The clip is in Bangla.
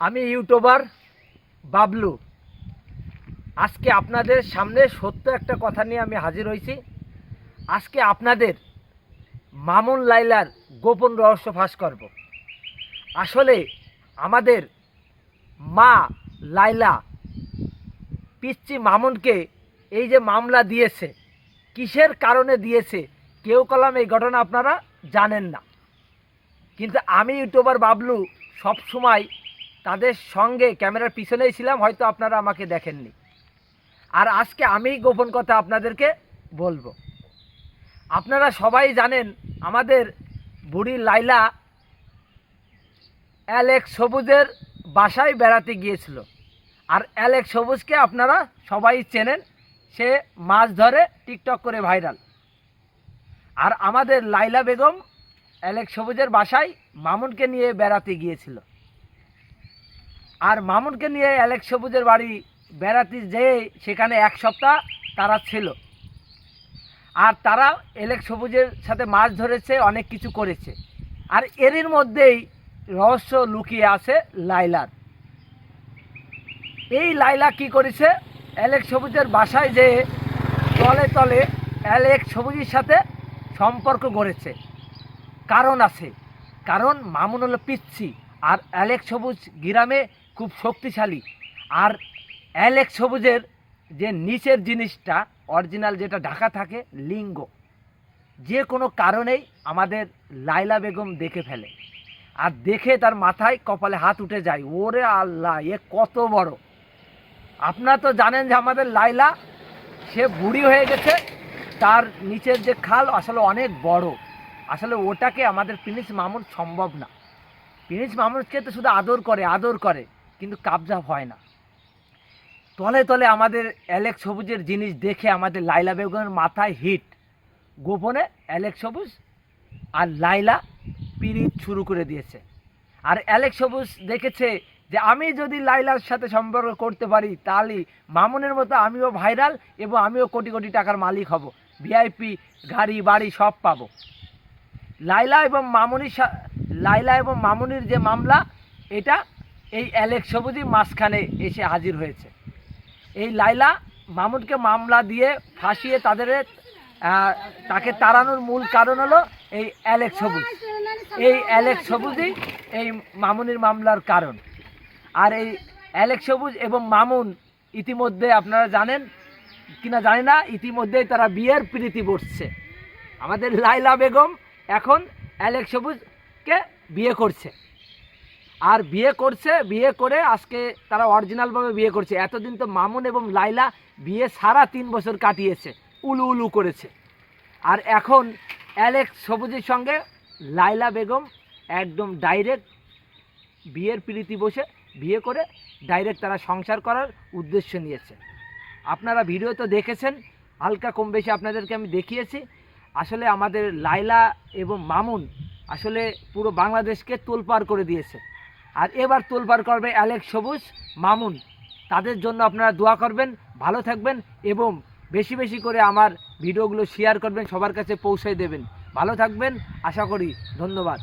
আমি ইউটিউবার বাবলু। আজকে আপনাদের সামনে সত্য একটা কথা নিয়ে আমি হাজির হয়েছি। আজকে আপনাদের মামুন লাইলার গোপন রহস্য ফাঁস করব। আসলে আমাদের মা লাইলা পিচ্চি মামুনকে এই যে মামলা দিয়েছে, কিসের কারণে দিয়েছে, কেউ কলাম এই ঘটনা আপনারা জানেন না। কিন্তু আমি ইউটিউবার বাবলু সব সময় তাদের সঙ্গে ক্যামেরার পিছনেই ছিলাম, হয়তো আপনারা আমাকে দেখেননি। আর আজকে আমি গোপন কথা আপনাদেরকে বলব। আপনারা সবাই জানেন, আমাদের বুড়ি লাইলা অ্যালেক্স সবুজের বাসায় বেড়াতে গিয়েছিল। আর অ্যালেক্স সবুজকে আপনারা সবাই চেনেন, সে মাছ ধরে টিকটক করে ভাইরাল। আর আমাদের লাইলা বেগম অ্যালেক্স সবুজের বাসায় মামুনকে নিয়ে বেড়াতে গিয়েছিল। আর মামুনকে নিয়ে অ্যালেক্স সবুজের বাড়ি বেড়াতে যেয়ে সেখানে এক সপ্তাহ তারা ছিল। আর তারা এলেক সবুজের সাথে মাছ ধরেছে, অনেক কিছু করেছে। আর এরই মধ্যেই রহস্য লুকিয়ে আছে লাইলার এই লাইলা কি করেছে? অ্যালেক সবুজের বাসায় যে তলে তলে অ্যালেক সবুজের সাথে সম্পর্ক গড়েছে। কারণ আছে। কারণ মামুন হলো পিচ্ছি, আর অ্যালেক সবুজ গ্রামে খুব শক্তিশালী। আর অ্যালেক সবুজের যে নিচের জিনিসটা, অরিজিনাল যেটা ঢাকা থাকে, লিঙ্গ। যে কোনো কারণেই আমাদের লাইলা বেগম দেখে ফেলে। আর দেখে তার মাথায় কপালে হাত উঠে যায়। ওরে আল্লাহ, এ কত বড়। আপনারা তো জানেন যে আমাদের লাইলা সে বুড়ি হয়ে গেছে। তার নিচের যে খাল আসলে অনেক বড়। আসলে ওটাকে আমাদের প্রিন্স মামুন সম্ভব না। প্রিন্স মামুনকে তো শুধু আদর করে আদর করে। কিন্তু কাবজা হয় না। তলে তলে আমাদের অ্যালেক্স সবুজের জিনিস দেখে আমাদের লাইলা বেগমের মাথায় হিট গোপনে অ্যালেক্স সবুজ আর লাইলা পিরিত শুরু করে দিয়েছে। আর অ্যালেক্স সবুজ দেখেছে যে আমি যদি লাইলার সাথে সম্পর্ক করতে পারি, তাহলে মামুনের মতো আমিও ভাইরাল এবং আমিও কোটি কোটি টাকার মালিক হব। ভিআইপি গাড়ি, বাড়ি সব পাবো। লাইলা এবং মামুনির লাইলা এবং মামুনির যে মামলা, এটা এই অ্যালেক সবুজই মাঝখানে এসে হাজির হয়েছে। এই লাইলা মামুনকে মামলা দিয়ে ফাঁসিয়ে তাদের তাকে তাড়ানোর মূল কারণ হলো এই অ্যালেক্স সবুজ। এই অ্যালেক্স সবুজই এই মামুনের মামলার কারণ। আর এই অ্যালেক্স সবুজ এবং মামুন ইতিমধ্যে আপনারা জানেন কিনা জানি না, ইতিমধ্যেই তারা বিয়ের প্রীতি বসছে। আমাদের লাইলা বেগম এখন অ্যালেক্স সবুজকে বিয়ে করছে। আর বিয়ে করছে, বিয়ে করে আজকে তারা অরিজিনালভাবে বিয়ে করছে। এতদিন তো মামুন এবং লাইলা বিয়ে সারা তিন বছর কাটিয়েছে, উলু উলু করেছে। আর এখন অ্যালেক্স সবুজের সঙ্গে লাইলা বেগম একদম ডাইরেক্ট বিয়ের প্রীতি বসে বিয়ে করে ডাইরেক্ট তারা সংসার করার উদ্দেশ্য নিয়েছে। আপনারা ভিডিও তো দেখেছেন, হালকা কম বেশি আপনাদেরকে আমি দেখিয়েছি। আসলে আমাদের লাইলা এবং মামুন আসলে পুরো বাংলাদেশকে তোলপাড় করে দিয়েছে। আর এবার তোলবার করবে অ্যালেক সবুজ, মামুন। তাদের জন্য আপনারা দোয়া করবেন, ভালো থাকবেন এবং বেশি বেশি করে আমার ভিডিওগুলো শেয়ার করবেন, সবার কাছে পৌঁছে দেবেন। ভালো থাকবেন, আশা করি, ধন্যবাদ।